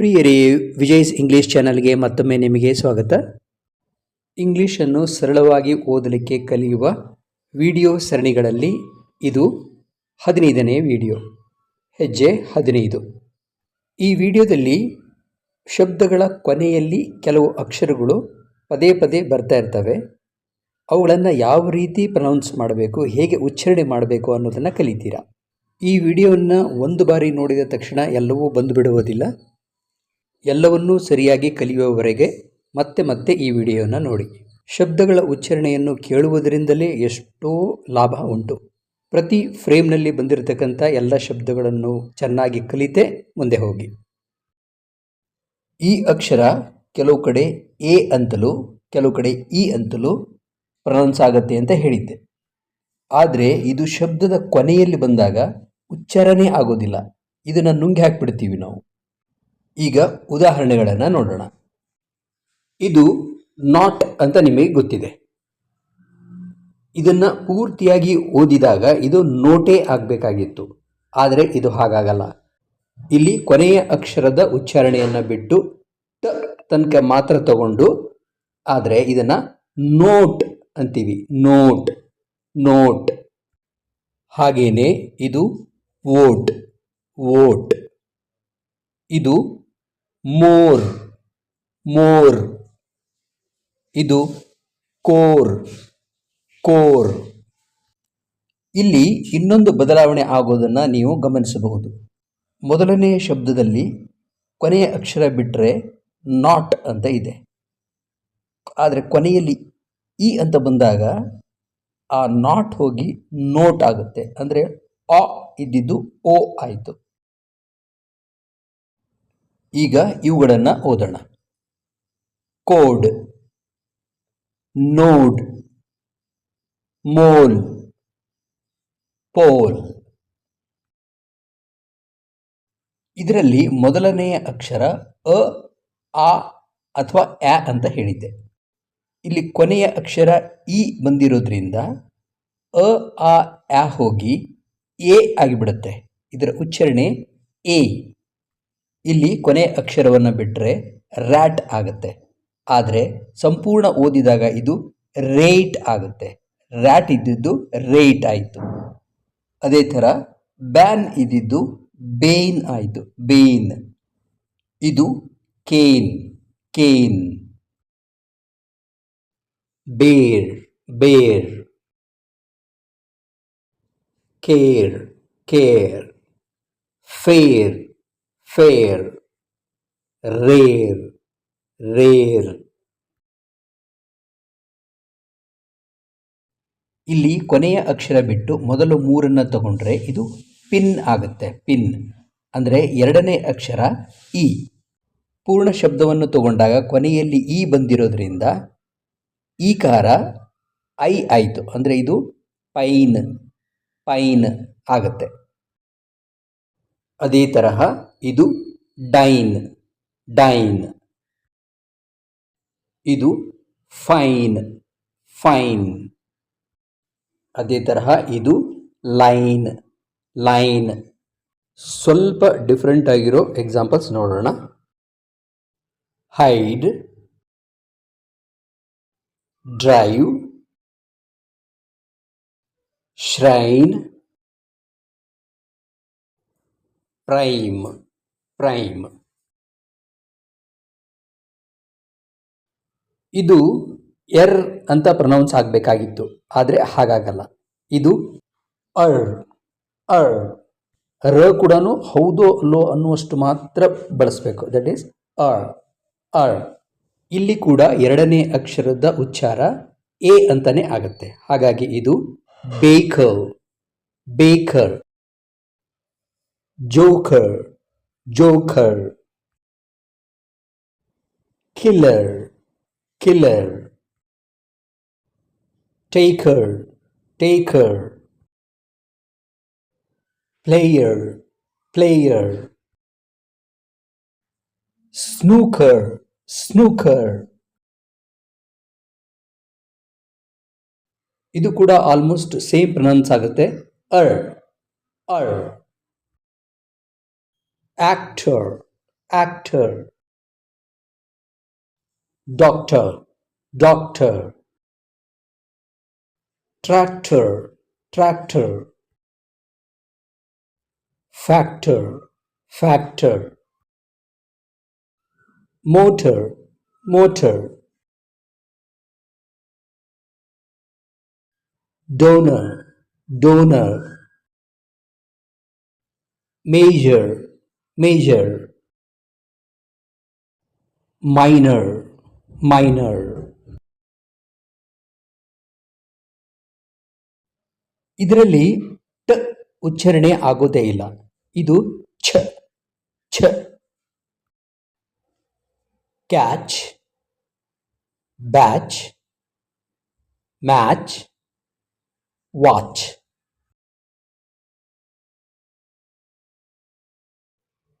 ಪ್ರಿಯರೇ ವಿಜಯ್ಸ್ ಇಂಗ್ಲಿಷ್ ಚಾನಲ್ಗೆ ಮತ್ತೊಮ್ಮೆ ನಿಮಗೆ ಸ್ವಾಗತ. ಇಂಗ್ಲಿಷನ್ನು ಸರಳವಾಗಿ ಓದಲಿಕ್ಕೆ ಕಲಿಯುವ ವಿಡಿಯೋ ಸರಣಿಗಳಲ್ಲಿ ಇದು ಹದಿನೈದನೇ ವಿಡಿಯೋ, ಹೆಜ್ಜೆ ಹದಿನೈದು. ಈ ವಿಡಿಯೋದಲ್ಲಿ ಶಬ್ದಗಳ ಕೊನೆಯಲ್ಲಿ ಕೆಲವು ಅಕ್ಷರಗಳು ಪದೇ ಪದೇ ಬರ್ತಾ ಇರ್ತವೆ. ಅವುಗಳನ್ನು ಯಾವ ರೀತಿ ಪ್ರನೌನ್ಸ್ ಮಾಡಬೇಕು, ಹೇಗೆ ಉಚ್ಚಾರಣೆ ಮಾಡಬೇಕು ಅನ್ನೋದನ್ನು ಕಲಿತೀರಾ. ಈ ವಿಡಿಯೋವನ್ನು ಒಂದು ಬಾರಿ ನೋಡಿದ ತಕ್ಷಣ ಎಲ್ಲವೂ ಬಂದು ಬಿಡುವುದಿಲ್ಲ. ಎಲ್ಲವನ್ನೂ ಸರಿಯಾಗಿ ಕಲಿಯುವವರೆಗೆ ಮತ್ತೆ ಮತ್ತೆ ಈ ವಿಡಿಯೋನ ನೋಡಿ. ಶಬ್ದಗಳ ಉಚ್ಚಾರಣೆಯನ್ನು ಕೇಳುವುದರಿಂದಲೇ ಎಷ್ಟೋ ಲಾಭ ಉಂಟು. ಪ್ರತಿ ಫ್ರೇಮ್ನಲ್ಲಿ ಬಂದಿರತಕ್ಕಂಥ ಎಲ್ಲ ಶಬ್ದಗಳನ್ನು ಚೆನ್ನಾಗಿ ಕಲಿತೆ ಮುಂದೆ ಹೋಗಿ. ಈ ಅಕ್ಷರ ಕೆಲವು ಕಡೆ ಎ ಅಂತಲೂ, ಕೆಲವು ಕಡೆ ಇ ಅಂತಲೂ ಪ್ರನೌನ್ಸ್ ಆಗುತ್ತೆ ಅಂತ ಹೇಳಿದ್ದೆ. ಆದರೆ ಇದು ಶಬ್ದದ ಕೊನೆಯಲ್ಲಿ ಬಂದಾಗ ಉಚ್ಚಾರಣೆ ಆಗೋದಿಲ್ಲ. ಇದನ್ನು ನುಂಗಿ ಹಾಕ್ಬಿಡ್ತೀವಿ ನಾವು. ಈಗ ಉದಾಹರಣೆಗಳನ್ನು ನೋಡೋಣ. ಇದು ನಾಟ್ ಅಂತ ನಿಮಗೆ ಗೊತ್ತಿದೆ. ಇದನ್ನು ಪೂರ್ತಿಯಾಗಿ ಓದಿದಾಗ ಇದು ನೋಟೇ ಆಗಬೇಕಾಗಿತ್ತು. ಆದರೆ ಇದು ಹಾಗಾಗಲ್ಲ. ಇಲ್ಲಿ ಕೊನೆಯ ಅಕ್ಷರದ ಉಚ್ಚಾರಣೆಯನ್ನು ಬಿಟ್ಟು ತ ತನಕ ಮಾತ್ರ ತಗೊಂಡು, ಆದರೆ ಇದನ್ನು ನೋಟ್ ಅಂತೀವಿ. ನೋಟ್ ನೋಟ್ ಹಾಗೇನೆ ಇದು ವೋಟ್ ವೋಟ್ ಇದು ಮೋರ್ ಮೋರ್. ಇದು ಕೋರ್ ಕೋರ್. ಇಲ್ಲಿ ಇನ್ನೊಂದು ಬದಲಾವಣೆ ಆಗೋದನ್ನು ನೀವು ಗಮನಿಸಬಹುದು. ಮೊದಲನೆಯ ಶಬ್ದದಲ್ಲಿ ಕೊನೆಯ ಅಕ್ಷರ ಬಿಟ್ಟರೆ ನಾಟ್ ಅಂತ ಇದೆ. ಆದರೆ ಕೊನೆಯಲ್ಲಿ ಇ ಅಂತ ಬಂದಾಗ ಆ ನಾಟ್ ಹೋಗಿ ನೋಟ್ ಆಗುತ್ತೆ. ಅಂದರೆ ಆ ಇದ್ದಿದ್ದು ಓ ಆಯಿತು. ಈಗ ಇವುಗಳನ್ನು ಓದೋಣ. ಕೋಡ್, ನೋಡ್, ಮೋಲ್, ಪೋಲ್. ಇದರಲ್ಲಿ ಮೊದಲನೆಯ ಅಕ್ಷರ ಅ, ಆ ಅಥವಾ ಆ ಅಂತ ಹೇಳಿದ್ದೆ. ಇಲ್ಲಿ ಕೊನೆಯ ಅಕ್ಷರ ಇ ಬಂದಿರೋದ್ರಿಂದ ಅ, ಆ ಆ ಹೋಗಿ ಎ ಆಗಿಬಿಡುತ್ತೆ. ಇದರ ಉಚ್ಚಾರಣೆ ಎ. ಇಲ್ಲಿ ಕೊನೆ ಅಕ್ಷರವನ್ನು ಬಿಟ್ಟರೆ ರ್ಯಾಟ್ ಆಗುತ್ತೆ. ಆದರೆ ಸಂಪೂರ್ಣ ಓದಿದಾಗ ಇದು ರೇಟ್ ಆಗುತ್ತೆ. ರ್ಯಾಟ್ ಇದ್ದಿದ್ದು ರೇಟ್ ಆಯಿತು. ಅದೇ ಥರ ಬ್ಯಾನ್ ಇದ್ದಿದ್ದು ಬೇನ್ ಆಯಿತು. ಬೇನ್ ಇದು cane. Cane. Bare. Bare. Care. Care. Fare. Fare rare, rare. ಇಲ್ಲಿ ಕೊನೆಯ ಅಕ್ಷರ ಬಿಟ್ಟು ಮೊದಲು ಮೂರನ್ನು ತಗೊಂಡ್ರೆ ಇದು ಪಿನ್ ಆಗುತ್ತೆ. ಪಿನ್ ಅಂದರೆ ಎರಡನೇ ಅಕ್ಷರ ಇ. ಪೂರ್ಣ ಶಬ್ದವನ್ನು ತಗೊಂಡಾಗ ಕೊನೆಯಲ್ಲಿ ಇ ಬಂದಿರೋದ್ರಿಂದ ಈ ಕಾರ ಐ ಆಯಿತು. ಅಂದರೆ ಇದು ಪೈನ್ ಪೈನ್ ಆಗುತ್ತೆ. ಅದೇ ತರಹ ಇದು ಡೈನ್ ಡೈನ್. ಇದು ಫೈನ್ ಫೈನ್. ಅದೇ ತರಹ ಇದು ಲೈನ್ ಲೈನ್. ಸ್ವಲ್ಪ ಡಿಫ್ರೆಂಟ್ ಆಗಿರೋ ಎಕ್ಸಾಂಪಲ್ಸ್ ನೋಡೋಣ. Hide, drive, shrine. Prime prime ಇದು ಎರ್ ಅಂತ ಪ್ರೊನೌನ್ಸ್ ಆಗಬೇಕಾಗಿತ್ತು, ಆದರೆ ಹಾಗಾಗಲ್ಲ. ಇದು ಅರ್ ಅರ್ ರ ಕೂಡ ಹೌದು ಅಲ್ಲೋ ಅನ್ನುವಷ್ಟು ಮಾತ್ರ ಬಳಸಬೇಕು. ದಟ್ ಈಸ್ ಅರ್ ಅರ್ ಇಲ್ಲಿ ಕೂಡ ಎರಡನೇ ಅಕ್ಷರದ ಉಚ್ಚಾರ ಎ ಅಂತಾನೆ ಆಗುತ್ತೆ. ಹಾಗಾಗಿ ಇದು baker baker joker joker killer killer taker, taker, player, player, snooker, snooker. ಇದು ಕೂಡ ಆಲ್ಮೋಸ್ಟ್ ಸೇಮ್ ಪ್ರೊನೌನ್ಸ್ ಆಗುತ್ತೆ. ಅರ್ ಅಳ್ actor actor doctor doctor tractor tractor factor factor motor motor donor donor Major. Major, minor minor. ಇದರಲ್ಲಿ ಟ ಉಚ್ಚಾರಣೆ ಆಗೋದೇ ಇಲ್ಲ. ಇದು ಛ ಛ. Catch batch match watch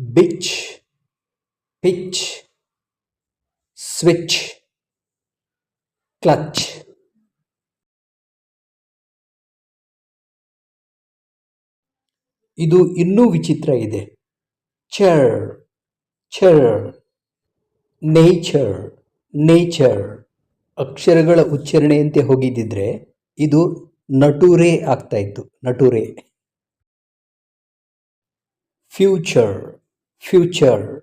bitch pitch switch clutch ಇದು ಇನ್ನೂ ವಿಚಿತ್ರ ಇದೆ. ಚರ್ ಚರ್ ನೇಚರ್ ನೇಚರ್ ಅಕ್ಷರಗಳ ಉಚ್ಚಾರಣೆಯಂತೆ ಹೋಗಿದ್ದಿದ್ರೆ ಇದು ನಟುರೆ ಆಗ್ತಾ ಇತ್ತು. Nature. Future future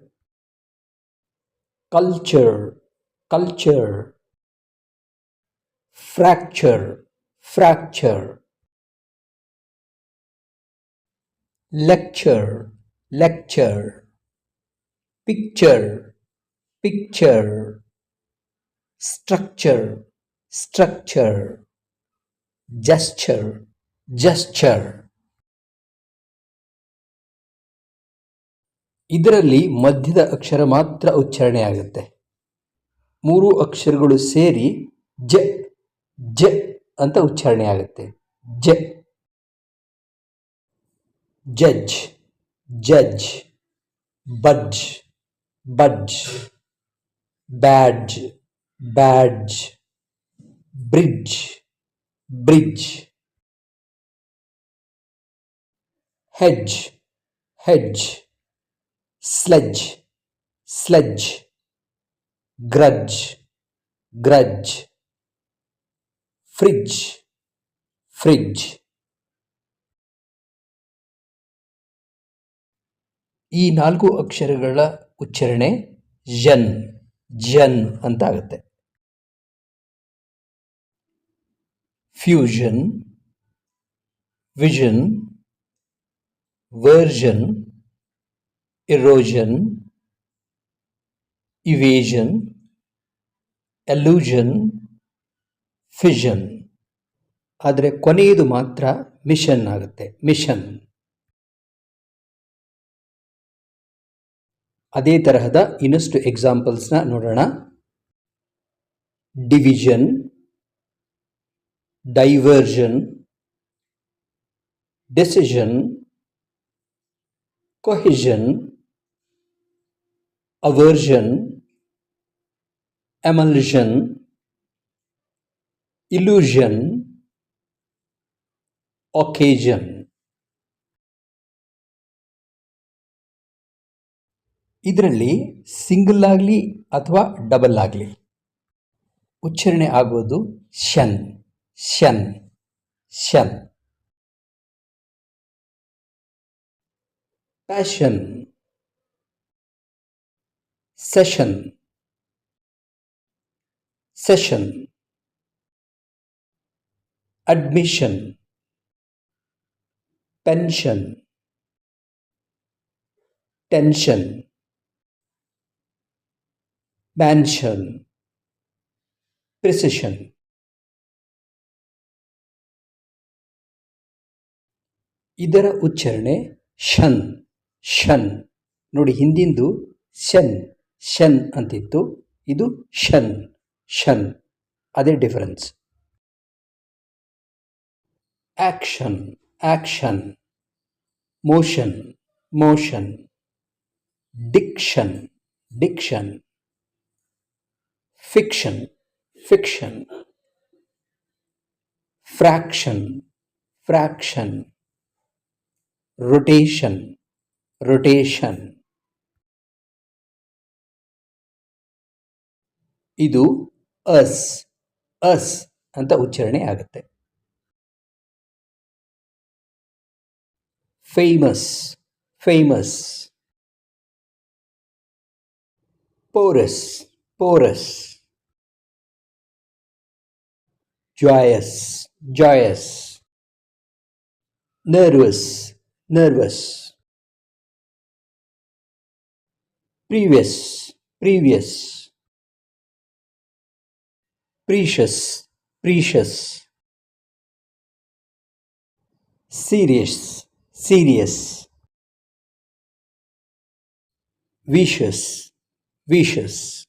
culture culture fracture fracture lecture lecture picture picture structure structure gesture gesture. ಇದರಲ್ಲಿ ಮಧ್ಯದ ಅಕ್ಷರ ಮಾತ್ರ ಉಚ್ಚಾರಣೆ ಆಗುತ್ತೆ ಮೂರು ಅಕ್ಷರಗಳು ಸೇರಿ ಜ ಜ ಅಂತ ಉಚ್ಚಾರಣೆ ಆಗುತ್ತೆ ಜ. ಜಜ್ ಜಜ್ buzz buzz badge badge, bridge bridge. Hedge hedge sledge, ಸ್ಲೆಜ್ grudge grudge fridge fridge ಈ ನಾಲ್ಕು ಅಕ್ಷರಗಳ ಉಚ್ಚಾರಣೆ ಜನ್ ಜನ್ ಅಂತ ಆಗುತ್ತೆ fusion vision version ಇರೋಜನ್ evasion elution fission ಆದರೆ ಕೊನೆಯದು ಮಾತ್ರ ಮಿಷನ್ ಆಗುತ್ತೆ. ಮಿಷನ್ ಅದೇ ತರಹದ ಇನ್ನಷ್ಟು ಎಕ್ಸಾಂಪಲ್ಸ್ನ ನೋಡೋಣ. Division diversion decision cohesion aversion emulsion, illusion, occasion ಇದರಲ್ಲಿ ಸಿಂಗಲ್ ಆಗಲಿ ಅಥವಾ ಡಬಲ್ ಆಗಲಿ. ಉಚ್ಚಾರಣೆ ಆಗೋದು ಶನ್ ಶನ್ ಶನ್. Passion session session admission pension tension mansion precision ಇದರ ಉಚ್ಚಾರಣೆ ಶನ್ ಶನ್ ನೋಡಿ ಹಿಂದಿಂದು ಶನ್ ಶನ್ ಅಂತಿತ್ತು. ಇದು ಶನ್ ಶನ್, ಅದೇ difference action action motion motion diction diction fiction fiction fraction fraction rotation rotation ಇದು ಅಸ್ ಅಸ್ ಅಂತ ಉಚ್ಚಾರಣೆ ಆಗುತ್ತೆ famous famous porous porous joyous joyous nervous nervous previous previous precious precious. Serious serious. Vicious vicious